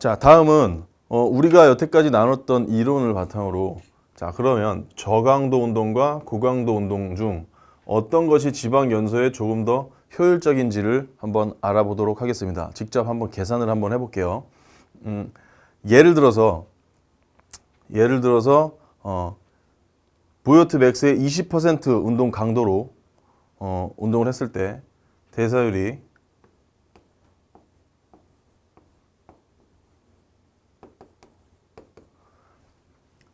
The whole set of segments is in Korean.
자, 다음은 어, 우리가 여태까지 나눴던 이론을 바탕으로 자, 그러면 저강도 운동과 고강도 운동 중 어떤 것이 지방 연소에 조금 더 효율적인지를 한번 알아보도록 하겠습니다. 직접 한번 계산을 한번 해볼게요. 음, 예를 들어서 예를 들어서 어, 보요트 맥스의 20% 운동 강도로 어, 운동을 했을 때 대사율이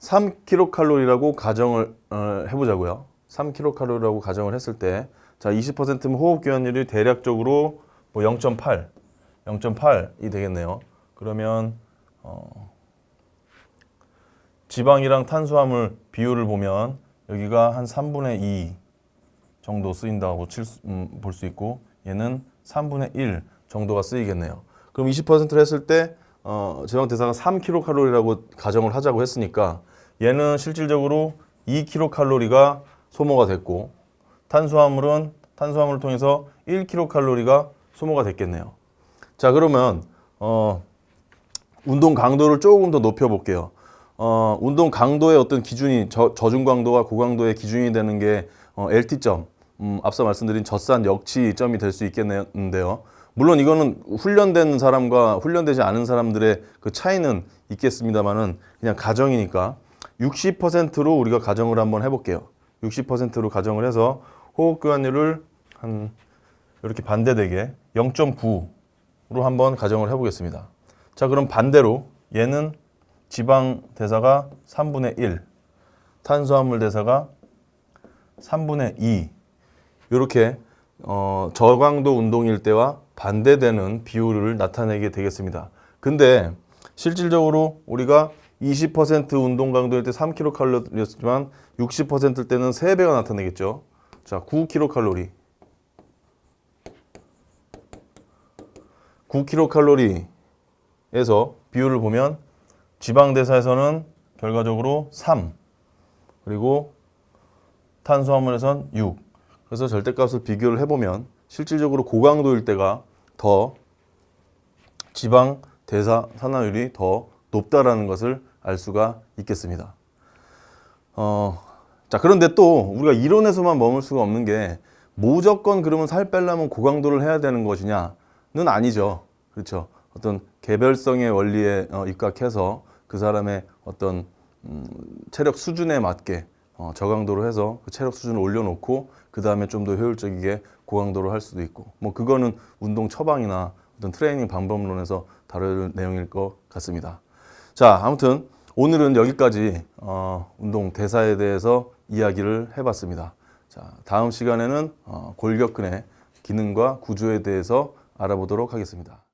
3kcal라고 가정을 어, 해보자고요. 3kcal라고 가정을 했을 때, 자 20%면 호흡 기원율이 대략적으로 뭐 0.8, 0.8이 되겠네요. 그러면 어, 지방이랑 탄수화물 비율을 보면 여기가 한 3분의 2 정도 쓰인다고 음, 볼 수 있고 얘는 3분의 1 정도가 쓰이겠네요. 그럼 20%를 했을 때 어, 지방 대사가 3kcal라고 가정을 하자고 했으니까 얘는 실질적으로 2kcal가 소모가 됐고 탄수화물은 탄수화물을 통해서 1kcal가 소모가 됐겠네요. 자 그러면 어, 운동 강도를 조금 더 높여 볼게요. 어, 운동 강도의 어떤 기준이 저, 저중 강도와 고강도의 기준이 되는 게 어, LT점, 음, 앞서 말씀드린 젖산 역치점이 될 수 있겠는데요. 물론 이거는 훈련된 사람과 훈련되지 않은 사람들의 그 차이는 있겠습니다만은 그냥 가정이니까 60%로 우리가 가정을 한번 해볼게요. 60%로 가정을 해서 호흡 교환율을 한 이렇게 반대되게 0.9로 한번 가정을 해보겠습니다. 자, 그럼 반대로 얘는 지방 대사가 3분의 1, 탄수화물 대사가 3분의 2 이렇게 어, 저강도 운동일 때와 반대되는 비율을 나타내게 되겠습니다. 근데 실질적으로 우리가 20% 운동 강도일 때 3kcal였지만 60%일 때는 3배가 나타내겠죠. 자, 9kcal. 9kcal에서 비율을 보면 지방 대사에서는 결과적으로 3 그리고 탄수화물에선 6 그래서 절대값을 비교를 해보면 실질적으로 고강도일 때가 더 지방 대사 산화율이 더 높다라는 것을 알 수가 있겠습니다. 어, 자 그런데 또 우리가 이론에서만 머물 수가 없는 게 무조건 그러면 살 빼려면 고강도를 해야 되는 것이냐는 아니죠. 그렇죠. 어떤 개별성의 원리에 어, 입각해서 그 사람의 어떤 음, 체력 수준에 맞게 어, 저강도로 해서 그 체력 수준을 올려놓고 그 다음에 좀 더 효율적이게 고강도로 할 수도 있고 뭐 그거는 운동 처방이나 어떤 트레이닝 방법론에서 다룰 내용일 것 같습니다. 자 아무튼 오늘은 여기까지 어, 운동 대사에 대해서 이야기를 해봤습니다. 자 다음 시간에는 어, 골격근의 기능과 구조에 대해서 알아보도록 하겠습니다.